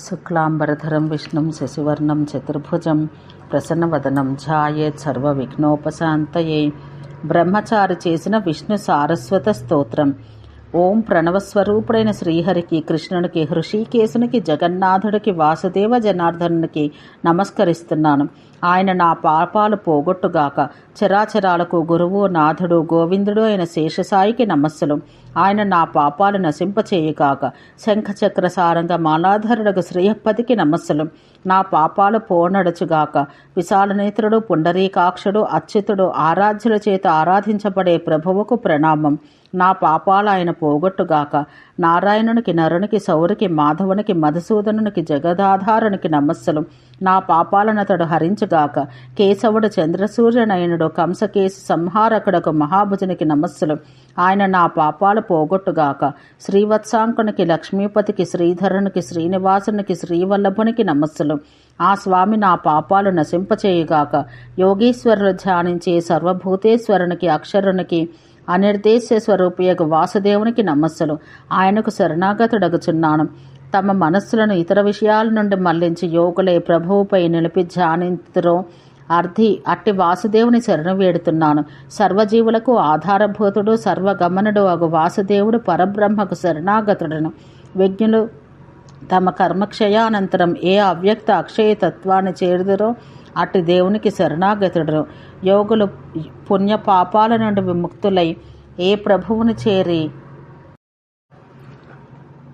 శుక్లాంబరధరం విష్ణుం శశివర్ణం చతుర్భుజం ప్రసన్నవదనం ఝాయేత్ సర్వవిఘ్నోపశాంతయే. బ్రహ్మచారి చేసిన విష్ణు సారస్వత స్తోత్రం. ఓం ప్రణవస్వరూపుడైన శ్రీహరికి కృష్ణునికి హృషికేశునికి జగన్నాథుడికి వాసుదేవ జనార్దనునికి నమస్కరిస్తున్నాను. ఆయన నా పాపాలు పోగొట్టుగాక. చరాచరాలకు గురువు నాథుడు గోవిందుడు అయిన శేషసాయికి నమస్సులు. ఆయన నా పాపాలు నశింపచేయుగాక. శంఖచక్ర సారంగ మాలాధరుడకు శ్రీహప్పతికి నమస్సులు. నా పాపాలు పోనడుచుగాక. విశాలనేత్రుడు పుండరీకాక్షుడు అచ్యుతుడు ఆరాధ్యుల చేత ఆరాధించబడే ప్రభువుకు ప్రణామం. నా పాపాలు ఆయన పోగొట్టుగాక. నారాయణునికి నరునికి సౌరికి మాధవునికి మధుసూదనునికి జగదాధారునికి నమస్సులు. నా పాపాలనతడు హరించుగాక కేశవుడు చంద్రసూర్యనయనుడు కంసకేశి సంహారకుడకు మహాభుజునికి నమస్సులు. ఆయన నా పాపాలు పోగొట్టుగాక. శ్రీవత్సాంకునికి లక్ష్మీపతికి శ్రీధరునికి శ్రీనివాసునికి శ్రీవల్లభునికి నమస్సులు. ఆ స్వామి నా పాపాలు నశింపచేయుగాక. యోగీశ్వరులు ధ్యానించే సర్వభూతేశ్వరునికి అక్షరునికి అనిర్దేశ్య స్వరూపియకు వాసుదేవునికి నమస్సులు. ఆయనకు శరణాగతుడగుచున్నాను. తమ మనస్సులను ఇతర విషయాల నుండి మళ్ళించి యోగులే ప్రభువుపై నిలిపి ధ్యానింతురో అర్థి అట్టి వాసుదేవుని శరణు వేడుతున్నాను. సర్వజీవులకు ఆధారభూతుడు సర్వగమనుడు అగు వాసుదేవుడు పరబ్రహ్మకు శరణాగతుడను. విజ్ఞులు తమ కర్మక్షయానంతరం ఏ అవ్యక్త అక్షయ తత్వాన్ని చేరుదురో అట్టి దేవునికి శరణాగతుడు యోగులు పుణ్య పాపాల నుండి విముక్తులై ఏ ప్రభువుని చేరి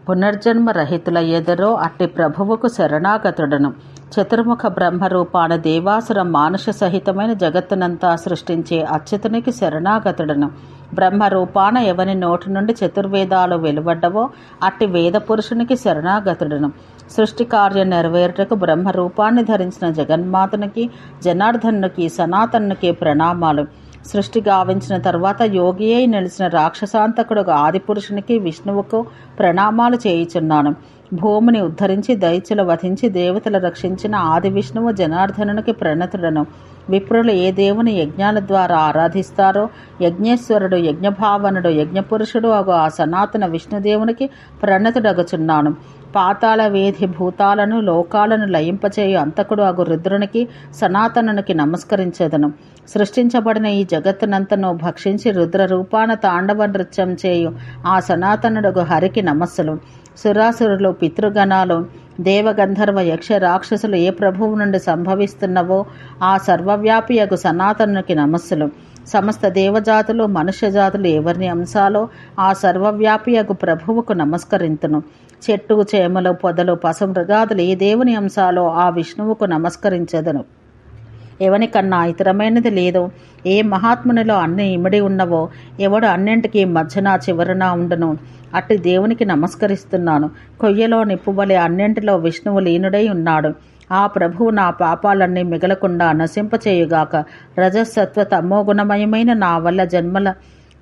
పునర్జన్మ రహితుల ఎదరో అట్టి ప్రభువుకు శరణాగతుడను. చతుర్ముఖ బ్రహ్మరూపాన దేవాసుర మానుష సహితమైన జగత్తునంతా సృష్టించే అచ్యుతునికి శరణాగతుడను. బ్రహ్మరూపాన ఎవని నోటి నుండి చతుర్వేదాలు వెలువడ్డవో అట్టి వేద పురుషునికి శరణాగతుడను. సృష్టి కార్యం నెరవేరుటకు బ్రహ్మరూపాన్ని ధరించిన జగన్మాతనికి జనార్దనునికి సనాతనునికి ప్రణామాలు. సృష్టి గావించిన తర్వాత యోగి అయి నిలిచిన రాక్షసాంతకుడు ఆదిపురుషునికి విష్ణువుకు ప్రణామాలు చేయుచున్నాను. భూమిని ఉద్ధరించి దైత్యుల వధించి దేవతలు రక్షించిన ఆది విష్ణువు జనార్దనునికి ప్రణతుడను. విప్రులు ఏ దేవుని యజ్ఞాల ద్వారా ఆరాధిస్తారో? యజ్ఞేశ్వరుడు యజ్ఞభావనుడు యజ్ఞపురుషుడు అగు ఆ సనాతన విష్ణుదేవునికి ప్రణతుడగుచున్నాను. పాతాళ వేధి భూతాలను లోకాలను లయింపచేయు అంతకుడు అగు రుద్రునికి సనాతనునికి నమస్కరించేదను. సృష్టించబడిన ఈ జగత్తునంతను భక్షించి రుద్ర రూపాన తాండవ నృత్యం చేయు ఆ సనాతనుడగు హరికి నమస్సులు. సురాసురులు పితృగణాలు దేవగంధర్వ యక్ష రాక్షసులు ఏ ప్రభువు నుండి సంభవిస్తున్నవో ఆ సర్వవ్యాపియకు సనాతనునికి నమస్సులు. సమస్త దేవజాతులు మనుష్య జాతులు ఎవరిని అంశాలో ఆ సర్వవ్యాపియకు ప్రభువుకు నమస్కరింతును. చెట్టు చేమలు పొదలు పశుమృగాదులు ఏ దేవుని అంశాలో ఆ విష్ణువుకు నమస్కరించెదను. ఎవనికన్నా ఇతరమైనది లేదు ఏ మహాత్మునిలో అన్ని ఇమిడి ఉన్నవో ఎవడు అన్నింటికి మధ్యన చివరన ఉండను. అట్టి దేవునికి నమస్కరిస్తున్నాను. కొయ్యలో నిప్పుబలి అన్నింటిలో విష్ణువు లీనుడై ఉన్నాడు. ఆ ప్రభువు నా పాపాలన్నీ మిగలకుండా నశింపచేయుగాక రజసత్వ తమోగుణమయమైన నా వల్ల జన్మల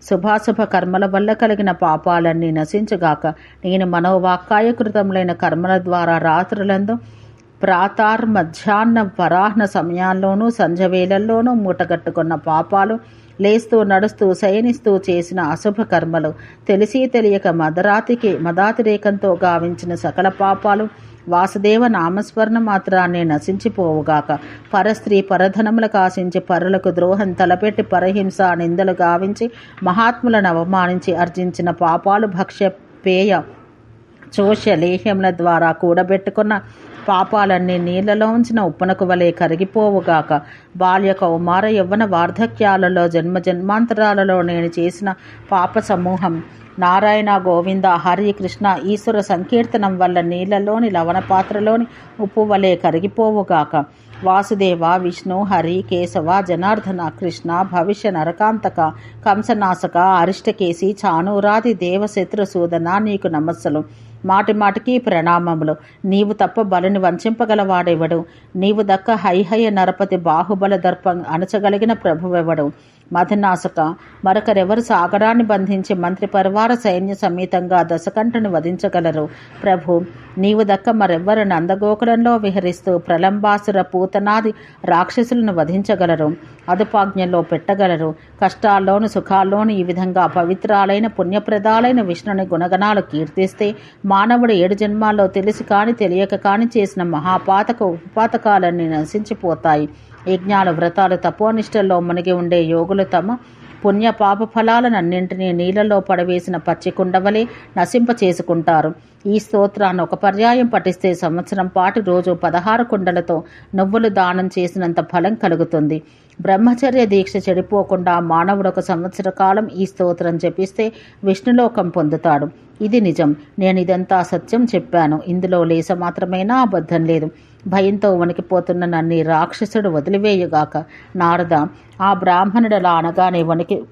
శుభాశుభ కర్మల వల్ల కలిగిన పాపాలన్నీ నశించుగాక నేను మనోవాక్కాయకృతములైన కర్మల ద్వారా రాత్రులందు ప్రాతార్ మధ్యాహ్న పరాహ్న సమయాల్లోనూ సంజవేళల్లోనూ మూటగట్టుకున్న పాపాలు లేస్తూ నడుస్తూ శయనిస్తూ చేసిన అశుభ కర్మలు తెలిసి తెలియక మదరాతికి మదాతిరేకంతో గావించిన సకల పాపాలు వాసుదేవ నామస్మరణ మాత్రాన్ని నశించిపోవుగాక. పరస్త్రీ పరధనములు కాశించి పరులకు ద్రోహం తలపెట్టి పరహింస నిందలు గావించి మహాత్ములను అవమానించి అర్జించిన పాపాలు భక్ష్య పేయ చోష్య లేహ్యముల ద్వారా కూడబెట్టుకున్న పాపాలన్నీ నీళ్ళలో ఉంచిన ఉప్పునకు వలె కరిగిపోవుగాక బాల్య కౌమార యవ్వన వార్ధక్యాలలో జన్మ జన్మాంతరాలలో నేను చేసిన పాప సమూహం. నారాయణ గోవింద హరి కృష్ణ ఈశ్వర సంకీర్తనం వల్ల నీళ్ళలోని లవణ పాత్రలోని ఉప్పు వలె కరిగిపోవుగాక వాసుదేవ విష్ణు హరి కేశవ జనార్దన కృష్ణ భవిష్య నరకాంతక కంసనాశక అరిష్టకేసి చానూరాది దేవశత్రు సూదన నీకు నమస్సులు. మాటి మాటికి ప్రణామములు. నీవు తప్ప బలుని వంచింపగలవాడెవడు? నీవు దక్క హైహయ నరపతి బాహుబల దర్పం అణచగలిగిన ప్రభువెవడు? మధునాశక. మరొకరెవరు సాగరాన్ని బంధించి మంత్రి పరివార సైన్య సమేతంగా దశకంఠను వధించగలరు? ప్రభు నీవు దక్క మరెవ్వరు నందగోకులంలో విహరిస్తూ ప్రలంబాసుర పూతనాది రాక్షసులను వధించగలరు? అదుపాజ్ఞలో పెట్టగలరు? కష్టాల్లోను సుఖాల్లోను ఈ విధంగా పవిత్రాలైన పుణ్యప్రదాలైన విష్ణుని గుణగణాలు కీర్తిస్తే మానవుడు ఏడు జన్మాల్లో తెలిసి కాని తెలియక కాని చేసిన మహాపాతక ఉపపాతకాలన్నీ నశించిపోతాయి. యజ్ఞాలు వ్రతాలు తపోనిష్టల్లో మునిగి ఉండే యోగులు తమ పుణ్య పాప ఫలాలనన్నింటినీ నీళ్ళలో పడవేసిన పచ్చికుండవలే నశింప చేసుకుంటారు. ఈ స్తోత్రాన్ని ఒక పర్యాయం పఠిస్తే సంవత్సరం పాటు రోజు పదహారు కుండలతో నువ్వులు దానం చేసినంత ఫలం కలుగుతుంది. బ్రహ్మచర్య దీక్ష చెడిపోకుండా మానవుడు ఒక సంవత్సర కాలం ఈ స్తోత్రం జపిస్తే విష్ణులోకం పొందుతాడు. ఇది నిజం. నేను ఇదంతా సత్యం చెప్పాను. ఇందులో లేస మాత్రమేనా అబద్ధం లేదు. భయంతో వణికిపోతున్న నన్ను రాక్షసుడు వదిలివేయగాక. నారద ఆ బ్రాహ్మణుడు అలా అనగానే వణికి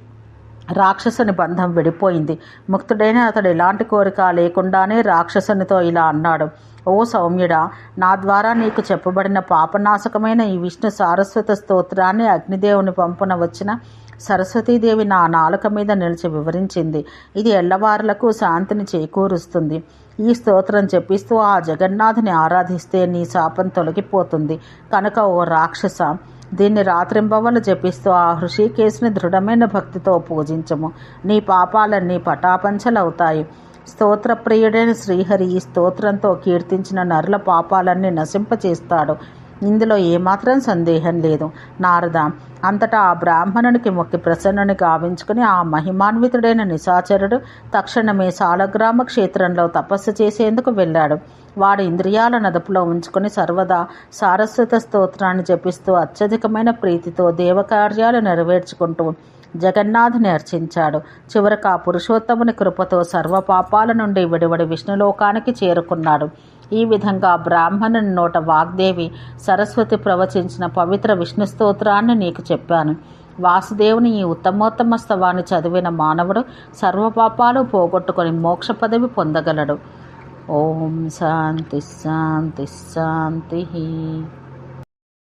రాక్షసుని బంధం విడిపోయింది. ముక్తుడైన అతడు ఎలాంటి కోరిక లేకుండానే రాక్షసునితో ఇలా అన్నాడు. ఓ సౌమ్యుడా నా ద్వారా నీకు చెప్పబడిన పాపనాశకమైన ఈ విష్ణు సారస్వత స్తోత్రాన్ని అగ్నిదేవుని పంపున వచ్చిన సరస్వతీదేవి నా నాలుక మీద నిలిచి వివరించింది. ఇది ఎల్లవారులకు శాంతిని చేకూరుస్తుంది. ఈ స్తోత్రం చెప్పిస్తూ ఆ జగన్నాథుని ఆరాధిస్తే నీ శాపం తొలగిపోతుంది. కనుక ఓ రాక్షస దీన్ని రాత్రింబవలు జపిస్తూ ఆ హృషికేశుని దృఢమైన భక్తితో పూజించము. నీ పాపాలన్నీ పటాపంచలవుతాయి. స్తోత్రప్రియుడైన శ్రీహరి ఈ స్తోత్రంతో కీర్తించిన నరుల పాపాలన్నీ నశింపచేస్తాడు. ఇందులో ఏమాత్రం సందేహం లేదు. నారద అంతటా ఆ బ్రాహ్మణునికి మొక్కి ప్రసన్నుని గావించుకుని ఆ మహిమాన్వితుడైన నిశాచరుడు తక్షణమే సాలగ్రామ క్షేత్రంలో తపస్సు చేసేందుకు వెళ్ళాడు. వాడు ఇంద్రియాల నదుపులో ఉంచుకుని సర్వదా సారస్వత స్తోత్రాన్ని జపిస్తూ అత్యధికమైన ప్రీతితో దేవకార్యాలు నెరవేర్చుకుంటూ జగన్నాథుని అర్చించాడు. చివరకు ఆ పురుషోత్తముని కృపతో సర్వ పాపాల నుండి విడివడి విష్ణులోకానికి చేరుకున్నాడు. ఈ విధంగా బ్రాహ్మణుని నోట వాగ్దేవి సరస్వతి ప్రవచించిన పవిత్ర విష్ణు స్తోత్రాన్ని నీకు చెప్పాను. వాసుదేవుని ఈ ఉత్తమోత్తమ స్తవాన్ని చదివిన మానవుడు సర్వపాపాలు పోగొట్టుకొని మోక్ష పదవి పొందగలడు. ఓం శాంతి శాంతి శాంతి.